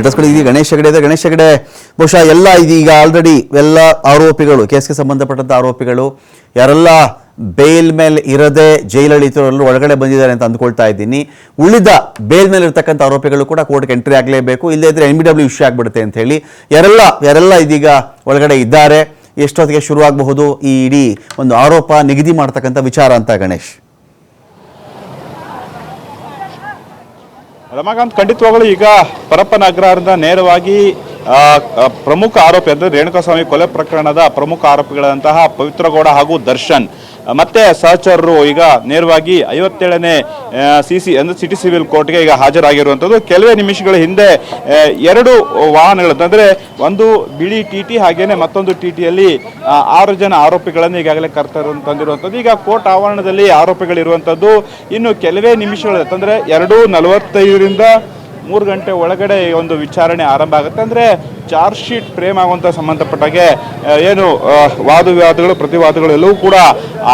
ಡೀಟೇಲ್ಸ್ಗಳು ಇದೀಗ ಗಣೇಶ್ ಹೆಗಡೆ ಇದೆ. ಗಣೇಶ್ ಹೆಗಡೆ ಬಹುಶಃ ಎಲ್ಲ ಇದೀಗ ಆಲ್ರೆಡಿ ಎಲ್ಲ ಆರೋಪಿಗಳು ಕೇಸ್ಗೆ ಸಂಬಂಧಪಟ್ಟಂಥ ಆರೋಪಿಗಳು, ಯಾರೆಲ್ಲ ಬೇಲ್ ಮೇಲೆ ಇರದೆ ಜೈಲಳಿತರಲ್ಲೂ ಒಳಗಡೆ ಬಂದಿದ್ದಾರೆ ಅಂತ ಅಂದ್ಕೊಳ್ತಾ ಇದ್ದೀನಿ. ಉಳಿದ ಬೇಲ್ ಮೇಲೆ ಇರತಕ್ಕಂಥ ಆರೋಪಿಗಳು ಕೂಡ ಕೋರ್ಟ್ಗೆ ಎಂಟ್ರಿ ಆಗಲೇಬೇಕು. ಇಲ್ಲದೇ ಇದ್ರೆ ಎನ್ ಬಿ ಡಬ್ಲ್ಯೂ ಇಶ್ಯೂ ಆಗ್ಬಿಡುತ್ತೆ ಅಂತ ಹೇಳಿ ಯಾರೆಲ್ಲ ಯಾರೆಲ್ಲ ಇದೀಗ ಒಳಗಡೆ ಇದ್ದಾರೆ, ಎಷ್ಟೊತ್ತಿಗೆ ಶುರುವಾಗಬಹುದು ಈ ಇಡೀ ಒಂದು ಆರೋಪ ನಿಗದಿ ಮಾಡ್ತಕ್ಕಂಥ ವಿಚಾರ ಅಂತ ಗಣೇಶ್. ರಮಾಕಾಂತ್ ಖಂಡಿತವಾಗಲೂ ಈಗ ಪರಪ್ಪನ ಅಗ್ರಹಾರದಿಂದ ನೇರವಾಗಿ ಪ್ರಮುಖ ಆರೋಪಿ ಅಂದರೆ ರೇಣುಕಾಸ್ವಾಮಿ ಕೊಲೆ ಪ್ರಕರಣದ ಪ್ರಮುಖ ಆರೋಪಿಗಳಂತಹ ಪವಿತ್ರಗೌಡ ಹಾಗೂ ದರ್ಶನ್. ಮತ್ತೆ ಸಹಚರರು ಈಗ ನೇರವಾಗಿ ಐವತ್ತೇಳನೇ ಸಿ ಸಿ ಅಂದರೆ ಸಿಟಿ ಸಿವಿಲ್ ಕೋರ್ಟ್ಗೆ ಈಗ ಹಾಜರಾಗಿರುವಂಥದ್ದು. ಕೆಲವೇ ನಿಮಿಷಗಳ ಹಿಂದೆ ಎರಡು ವಾಹನಗಳು ಅಂದರೆ ಒಂದು ಬಿಳಿ ಟಿ ಟಿ ಹಾಗೇನೆ ಮತ್ತೊಂದು ಟಿ ಟಿಯಲ್ಲಿ ಆರು ಜನ ಆರೋಪಿಗಳನ್ನು ಈಗಾಗಲೇ ಕರ್ತರು ತಂದಿರುವಂಥದ್ದು. ಈಗ ಕೋರ್ಟ್ ಆವರಣದಲ್ಲಿ ಆರೋಪಿಗಳಿರುವಂಥದ್ದು. ಇನ್ನು ಕೆಲವೇ ನಿಮಿಷಗಳು ಅಂದರೆ ಎರಡು ನಲವತ್ತೈದರಿಂದ ಮೂರು ಗಂಟೆ ಒಳಗಡೆ ಒಂದು ವಿಚಾರಣೆ ಆರಂಭ ಆಗುತ್ತೆ. ಅಂದರೆ ಚಾರ್ಜ್ ಶೀಟ್ ಫ್ರೇಮ್ ಆಗುವಂಥ ಸಂಬಂಧಪಟ್ಟಾಗೆ ಏನು ವಾದ ವಿವಾದಗಳು ಪ್ರತಿವಾದಗಳು ಎಲ್ಲವೂ ಕೂಡ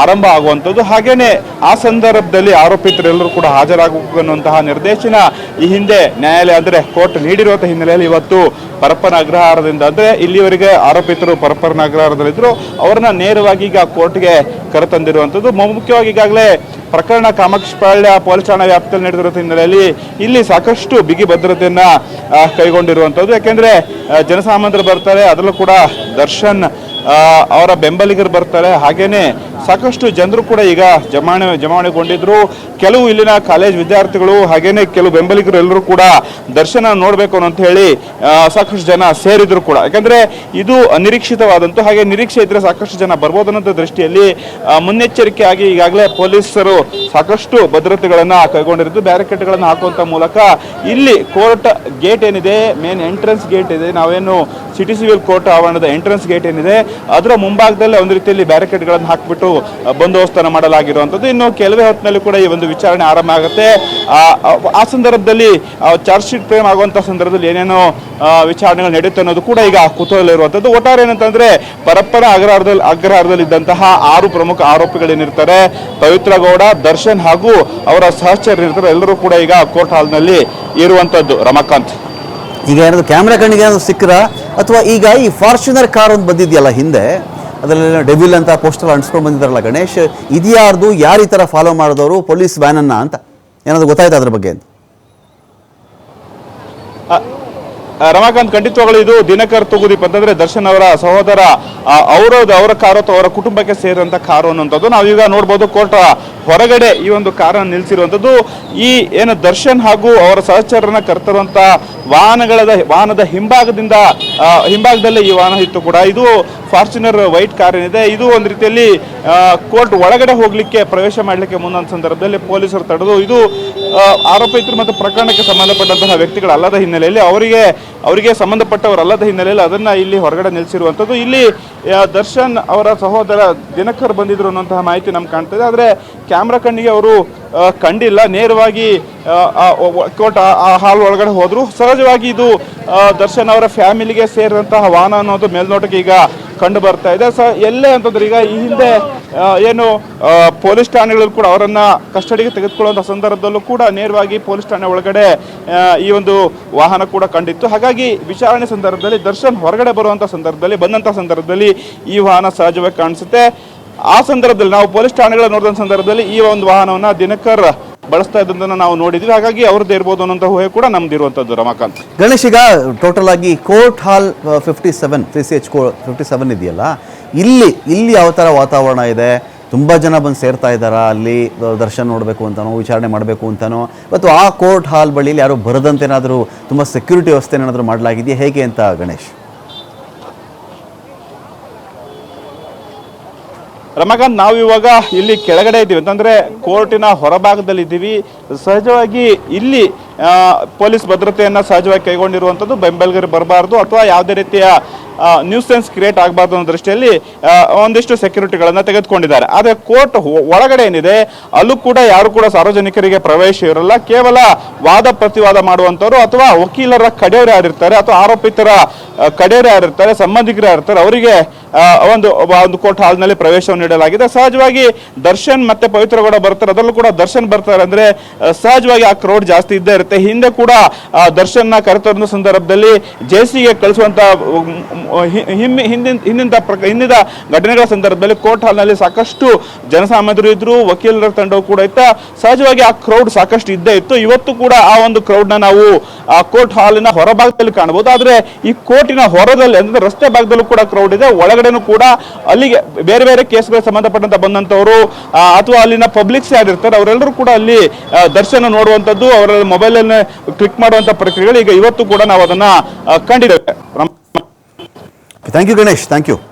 ಆರಂಭ ಆಗುವಂಥದ್ದು. ಹಾಗೆಯೇ ಆ ಸಂದರ್ಭದಲ್ಲಿ ಆರೋಪಿತರೆಲ್ಲರೂ ಕೂಡ ಹಾಜರಾಗಬೇಕು ಅನ್ನುವಂತಹ ನಿರ್ದೇಶನ ಈ ಹಿಂದೆ ನ್ಯಾಯಾಲಯ, ಅಂದರೆ ಕೋರ್ಟ್ ನೀಡಿರುವಂಥ ಹಿನ್ನೆಲೆಯಲ್ಲಿ ಇವತ್ತು ಪರಪ್ಪನ ಅಗ್ರಹಾರದಿಂದ, ಅಂದರೆ ಇಲ್ಲಿವರೆಗೆ ಆರೋಪಿತರು ಪರಪ್ಪನ ಅಗ್ರಹಾರದಲ್ಲಿದ್ದರು. ಅವರನ್ನ ನೇರವಾಗಿ ಈಗ ಕೋರ್ಟ್ಗೆ ಕರೆತಂದಿರುವಂಥದ್ದು. ಮುಖ್ಯವಾಗಿ ಈಗಾಗಲೇ ಪ್ರಕರಣ ಕಾಮಾಕ್ಷಿಪಾಳ್ಯ ಪೊಲೀಸ್ ಠಾಣಾ ವ್ಯಾಪ್ತಿಯಲ್ಲಿ ನಡೆದಿರುವ ಹಿನ್ನೆಲೆಯಲ್ಲಿ ಇಲ್ಲಿ ಸಾಕಷ್ಟು ಬಿಗಿ ಭದ್ರತೆಯನ್ನ ಕೈಗೊಂಡಿರುವಂಥದ್ದು ಯಾಕೆಂದ್ರೆ ಜನಸಾಮಾನ್ಯರು ಬರ್ತಾರೆ, ಅದರಲ್ಲೂ ಕೂಡ ದರ್ಶನ್ ಅವರ ಬೆಂಬಲಿಗರು ಬರ್ತಾರೆ. ಹಾಗೇನೆ ಸಾಕಷ್ಟು ಜನರು ಕೂಡ ಈಗ ಜಮಾವಣೆ ಜಮಾವಣೆಗೊಂಡಿದ್ರು ಕೆಲವು ಇಲ್ಲಿನ ಕಾಲೇಜ್ ವಿದ್ಯಾರ್ಥಿಗಳು ಹಾಗೇನೆ ಕೆಲವು ಬೆಂಬಲಿಗರು ಎಲ್ಲರೂ ಕೂಡ ದರ್ಶನ ನೋಡಬೇಕು ಅಂತ ಹೇಳಿ ಸಾಕಷ್ಟು ಜನ ಸೇರಿದ್ರು ಕೂಡ. ಯಾಕಂದ್ರೆ ಇದು ಅನಿರೀಕ್ಷಿತವಾದಂತು ಹಾಗೆ ನಿರೀಕ್ಷೆ ಇದ್ರೆ ಸಾಕಷ್ಟು ಜನ ಬರ್ಬೋದು ಅನ್ನೋ ದೃಷ್ಟಿಯಲ್ಲಿ ಮುನ್ನೆಚ್ಚರಿಕೆಯಾಗಿ ಈಗಾಗಲೇ ಪೊಲೀಸರು ಸಾಕಷ್ಟು ಭದ್ರತೆಗಳನ್ನ ಕೈಗೊಂಡಿದ್ದು ಬ್ಯಾರಿಕೇಡ್ಗಳನ್ನು ಹಾಕುವಂತ ಮೂಲಕ ಇಲ್ಲಿ ಕೋರ್ಟ್ ಗೇಟ್ ಏನಿದೆ, ಮೇನ್ ಎಂಟ್ರೆನ್ಸ್ ಗೇಟ್ ಇದೆ, ನಾವೇನು ಸಿಟಿ ಸಿವಿಲ್ ಕೋರ್ಟ್ ಆವರಣದ ಎಂಟ್ರೆನ್ಸ್ ಗೇಟ್ ಏನಿದೆ, ಅದರ ಮುಂಭಾಗದಲ್ಲಿ ಒಂದು ರೀತಿಯಲ್ಲಿ ಬ್ಯಾರಿಕೇಡ್ಗಳನ್ನು ಹಾಕಿಬಿಟ್ಟು ಬಂದೋಬಸ್ತನ್ನು ಮಾಡಲಾಗಿರುವಂಥದ್ದು. ಇನ್ನು ಕೆಲವೇ ಹೊತ್ತಿನಲ್ಲಿ ಕೂಡ ಈ ಒಂದು ವಿಚಾರಣೆ ಆರಂಭ ಆಗುತ್ತೆ. ಆ, ಸಂದರ್ಭದಲ್ಲಿ ಚಾರ್ಜ್ ಶೀಟ್ ಫ್ರೇಮ್ ಆಗುವಂಥ ಸಂದರ್ಭದಲ್ಲಿ ಏನೇನೋ ವಿಚಾರಣೆಗಳು ನಡೆಯುತ್ತೆ ಅನ್ನೋದು ಕೂಡ ಈಗ ಕುತೂಹಲ ಇರುವಂಥದ್ದು ಒಟ್ಟಾರೆ ಏನಂತಂದ್ರೆ ಪರಪ್ಪರ ಅಗ್ರಹಾರದಲ್ಲಿ ಅಗ್ರಹಾರದಲ್ಲಿ ಇದ್ದಂತಹ ಆರು ಪ್ರಮುಖ ಆರೋಪಿಗಳೇನಿರ್ತಾರೆ. ಪವಿತ್ರ ಗೌಡ ದರ್ಶನ್ ಹಾಗೂ ಅವರ ಸಹಚರರಿರ್ತಾರೆ. ಎಲ್ಲರೂ ಕೂಡ ಈಗ ಕೋರ್ಟ್ ಹಾಲ್ನಲ್ಲಿ ಇರುವಂಥದ್ದು. ರಮಾಕಾಂತ್. ಈಗ ಏನಾದ್ರು ಕ್ಯಾಮ್ರಾ ಕಣ್ಣಿಗೆ ಏನಾದ್ರು ಸಿಕ್ಕರ ಅಥವಾ ಈಗ ಈ ಫಾರ್ಚುನರ್ ಕಾರ್ ಒಂದು ಬಂದಿದೆಯಲ್ಲ ಹಿಂದೆ? ಅದರಲ್ಲಿ ಡೆವಿಲ್ ಅಂತ ಪೋಸ್ಟರ್ ಅಂಟಿಸ್ಕೊಂಡು ಬಂದಿದ್ದಾರಲ್ಲ ಗಣೇಶ್, ಇದ್ಯಾರ್ದು, ಯಾರು ಈ ಥರ ಫಾಲೋ ಮಾಡಿದವರು ಪೊಲೀಸ್ ವ್ಯಾನನ್ನ ಅಂತ? ಏನಾದರೂ ಗೊತ್ತಾಯ್ತು ಅದ್ರ ಬಗ್ಗೆ ಅಂತ? ರಮಾಕಾಂತ್, ಖಂಡಿತವಾಗಲೂ ಇದು ದಿನಕರ್ ತುಗುದೀಪ್ ಅಂತಂದ್ರೆ ದರ್ಶನ್ ಅವರ ಸಹೋದರ ಅವರ ಅವರ ಕಾರು ಅಥವಾ ಅವರ ಕುಟುಂಬಕ್ಕೆ ಸೇರಿದಂತ ಕಾರು ಅನ್ನುವಂಥದ್ದು ನಾವೀಗ ನೋಡ್ಬೋದು. ಕೋರ್ಟ್ ಹೊರಗಡೆ ಈ ಒಂದು ಕಾರನ್ನು ನಿಲ್ಲಿಸಿರುವಂಥದ್ದು ಈ ಏನು ದರ್ಶನ್ ಹಾಗೂ ಅವರ ಸಹಚರರನ್ನ ಕರ್ತರುವಂತ ವಾಹನಗಳ ವಾಹನದ ಹಿಂಭಾಗದಿಂದ ಹಿಂಭಾಗದಲ್ಲೇ ಈ ವಾಹನ ಇತ್ತು ಕೂಡ. ಇದು ಫಾರ್ಚುನರ್ ವೈಟ್ ಕಾರ್ ಏನಿದೆ. ಇದು ಒಂದು ರೀತಿಯಲ್ಲಿ ಕೋರ್ಟ್ ಒಳಗಡೆ ಹೋಗಲಿಕ್ಕೆ ಪ್ರವೇಶ ಮಾಡಲಿಕ್ಕೆ ಮುಂದೊಂದು ಸಂದರ್ಭದಲ್ಲಿ ಪೊಲೀಸರು ತಡೆದು, ಇದು ಆರೋಪಿತರು ಮತ್ತು ಪ್ರಕರಣಕ್ಕೆ ಸಂಬಂಧಪಟ್ಟಂತಹ ವ್ಯಕ್ತಿಗಳಲ್ಲದ ಹಿನ್ನೆಲೆಯಲ್ಲಿ ಅವರಿಗೆ ಅವರಿಗೆ ಸಂಬಂಧಪಟ್ಟವರಲ್ಲದ ಹಿನ್ನೆಲೆಯಲ್ಲಿ ಅದನ್ನ ಇಲ್ಲಿ ಹೊರಗಡೆ ನಿಲ್ಲಿಸಿರುವಂಥದ್ದು ಇಲ್ಲಿ ದರ್ಶನ್ ಅವರ ಸಹೋದರ ದಿನಕರ್ ಬಂದಿದ್ರು ಅನ್ನುವಂತಹ ಮಾಹಿತಿ ನಮ್ಗೆ ಕಾಣ್ತದೆ ಆದರೆ ಕ್ಯಾಮ್ರಾ ಕಣ್ಣಿಗೆ ಅವರು ಕಂಡಿಲ್ಲ. ನೇರವಾಗಿ ಕೋಟ ಆ, ಹಾಲ್ ಒಳಗಡೆ ಹೋದರು. ಸಹಜವಾಗಿ ಇದು ದರ್ಶನ್ ಅವರ ಫ್ಯಾಮಿಲಿಗೆ ಸೇರಿದಂತಹ ವಾಹನ ಅನ್ನೋದು ಮೇಲ್ನೋಟಕ್ಕೆ ಈಗ ಕಂಡು ಬರ್ತಾ ಇದೆ. ಸ ಎಲ್ಲೇ ಅಂತಂದ್ರೆ ಈಗ ಈ ಹಿಂದೆ ಏನು ಪೊಲೀಸ್ ಠಾಣೆಗಳಲ್ಲಿ ಕೂಡ ಅವರನ್ನ ಕಸ್ಟಡಿಗೆ ತೆಗೆದುಕೊಳ್ಳುವಂಥ ಸಂದರ್ಭದಲ್ಲೂ ಕೂಡ ನೇರವಾಗಿ ಪೊಲೀಸ್ ಠಾಣೆ ಒಳಗಡೆ ಈ ಒಂದು ವಾಹನ ಕೂಡ ಕಂಡಿತ್ತು. ಹಾಗಾಗಿ ವಿಚಾರಣೆ ಸಂದರ್ಭದಲ್ಲಿ ದರ್ಶನ್ ಹೊರಗಡೆ ಬರುವಂಥ ಸಂದರ್ಭದಲ್ಲಿ ಬಂದಂಥ ಸಂದರ್ಭದಲ್ಲಿ ಈ ವಾಹನ ಸಹಜವಾಗಿ ಕಾಣಿಸುತ್ತೆ. ಆ ಸಂದರ್ಭದಲ್ಲಿ ನಾವು ಪೊಲೀಸ್ ಠಾಣೆಗಳ ನೋಡಿದ ಸಂದರ್ಭದಲ್ಲಿ ಈ ಒಂದು ವಾಹನವನ್ನು ದಿನಕರ್ ಬಳಸ್ತಾ ಇದ್ದಂತ ನಾವು ನೋಡಿದ್ವಿ. ಹಾಗಾಗಿ ಅವ್ರದ್ದು ಇರ್ಬೋದು ಅನ್ನೋಂಥ ಊಹೆ ಕೂಡ ನಮ್ದು ಇರುವಂಥದ್ದು ರಮಾಕಾಂತ್. ಗಣೇಶ್, ಈಗ ಟೋಟಲ್ ಆಗಿ court hall fifty seven C C H ಕೋ ಫಿಫ್ಟಿ ಸೆವೆನ್ ಇದೆಯಲ್ಲ? ಇಲ್ಲಿ ಇಲ್ಲಿ ಯಾವ ಥರ ವಾತಾವರಣ ಇದೆ? ತುಂಬ ಜನ ಬಂದು ಸೇರ್ತಾ ಇದ್ದಾರಾ? ಅಲ್ಲಿ ದರ್ಶನ ನೋಡಬೇಕು ಅಂತನೋ, ವಿಚಾರಣೆ ಮಾಡಬೇಕು ಅಂತನೋ? ಮತ್ತು ಆ ಕೋರ್ಟ್ ಹಾಲ್ ಬಳಿಲಿ ಯಾರು ಬರದಂತೆ ಏನಾದರೂ ತುಂಬ ಸೆಕ್ಯೂರಿಟಿ ವ್ಯವಸ್ಥೆ ಏನಾದರೂ ಮಾಡಲಾಗಿದೆಯಾ? ಹೇಗೆ ಅಂತ ಗಣೇಶ್? ರಮಾಕಾಂತ್, ನಾವು ಇವಾಗ ಇಲ್ಲಿ ಕೆಳಗಡೆ ಇದ್ದೀವಿ. ಅಂತಂದ್ರೆ ಕೋರ್ಟಿನ ಹೊರಭಾಗದಲ್ಲಿ ಇದ್ದೀವಿ ಸಹಜವಾಗಿ ಇಲ್ಲಿ ಪೊಲೀಸ್ ಭದ್ರತೆಯನ್ನು ಸಹಜವಾಗಿ ಕೈಗೊಂಡಿರುವಂಥದ್ದು ಬೆಂಬಲಿಗರು ಬರಬಾರ್ದು ಅಥವಾ ಯಾವುದೇ ರೀತಿಯ ನ್ಯೂಸೆನ್ಸ್ ಕ್ರಿಯೇಟ್ ಆಗಬಾರ್ದು ಅನ್ನೋ ದೃಷ್ಟಿಯಲ್ಲಿ ಒಂದಿಷ್ಟು ಸೆಕ್ಯೂರಿಟಿಗಳನ್ನು ತೆಗೆದುಕೊಂಡಿದ್ದಾರೆ. ಆದರೆ ಕೋರ್ಟ್ ಒಳಗಡೆ ಏನಿದೆ ಅಲ್ಲೂ ಕೂಡ ಯಾರು ಕೂಡ ಸಾರ್ವಜನಿಕರಿಗೆ ಪ್ರವೇಶ ಇರಲ್ಲ. ಕೇವಲ ವಾದ ಪ್ರತಿವಾದ ಮಾಡುವಂಥವ್ರು ಅಥವಾ ವಕೀಲರ ಕಡೆಯವರು ಯಾರಿರ್ತಾರೆ ಅಥವಾ ಆರೋಪಿತರ ಕಡೆಯವರು ಯಾರಿರ್ತಾರೆ ಸಂಬಂಧಿಕರು ಯಾರಿರ್ತಾರೆ ಅವರಿಗೆ ಒಂದು ಒಂದು ಕೋರ್ಟ್ ಹಾಲ್ನಲ್ಲಿ ಪ್ರವೇಶವನ್ನು ನೀಡಲಾಗಿದೆ. ಸಹಜವಾಗಿ ದರ್ಶನ್ ಮತ್ತೆ ಪವಿತ್ರ ಗೌಡ ಬರ್ತಾರೆ. ಅದರಲ್ಲೂ ಕೂಡ ದರ್ಶನ್ ಬರ್ತಾರೆ ಅಂದ್ರೆ ಸಹಜವಾಗಿ ಆ ಕ್ರೌಡ್ ಜಾಸ್ತಿ ಇದ್ದೇ ಇರುತ್ತೆ. ಹಿಂದೆ ಕೂಡ ಆ, ದರ್ಶನ್ನ ಕರೆತಂದ ಸಂದರ್ಭದಲ್ಲಿ ಜೆಸಿಗೆ ಕಳಿಸುವಂತ ಹಿಮ್ಮಿ ಹಿಂದಿನ ಹಿಂದಿನ ಪ್ರಕ ಹಿಂದಿನ ಘಟನೆಗಳ ಸಂದರ್ಭದಲ್ಲಿ ಕೋರ್ಟ್ ಹಾಲ್ನಲ್ಲಿ ಸಾಕಷ್ಟು ಜನಸಾಮಾನ್ಯರು ಇದ್ರು ವಕೀಲರ ತಂಡವು ಕೂಡ ಇತ್ತು. ಸಹಜವಾಗಿ ಆ ಕ್ರೌಡ್ ಸಾಕಷ್ಟು ಇದ್ದೇ ಇತ್ತು. ಇವತ್ತು ಕೂಡ ಆ ಒಂದು ಕ್ರೌಡ್ನ ನಾವು ಆ ಕೋರ್ಟ್ ಹಾಲಿನ ಹೊರಭಾಗದಲ್ಲಿ ಕಾಣಬಹುದು. ಆದರೆ ಈ ಕೋರ್ಟಿನ ಹೊರದಲ್ಲಿ ಅಂದ್ರೆ ರಸ್ತೆ ಭಾಗದಲ್ಲೂ ಕೂಡ ಕ್ರೌಡ್ ಇದೆ. ಒಳಗಡೆನೂ ಕೂಡ ಅಲ್ಲಿಗೆ ಬೇರೆ ಬೇರೆ ಕೇಸ್ಗಳಿಗೆ ಸಂಬಂಧಪಟ್ಟಂತ ಬಂದಂತವರು ಆ, ಅಥವಾ ಅಲ್ಲಿನ ಪಬ್ಲಿಕ್ಸ್ ಯಾರಿರ್ತಾರೆ ಅವರೆಲ್ಲರೂ ಕೂಡ ಅಲ್ಲಿ ದರ್ಶನ ನೋಡುವಂಥದ್ದು ಅವರ ಮೊಬೈಲ್ ಕ್ಲಿಕ್ ಮಾಡುವಂತ ಪ್ರಕ್ರಿಯೆಗಳು ಈಗ ಇವತ್ತು ಕೂಡ ನಾವು ಅದನ್ನ ಕಂಡಿದ್ದೇವೆ. Thank you, Ganesh. Thank you.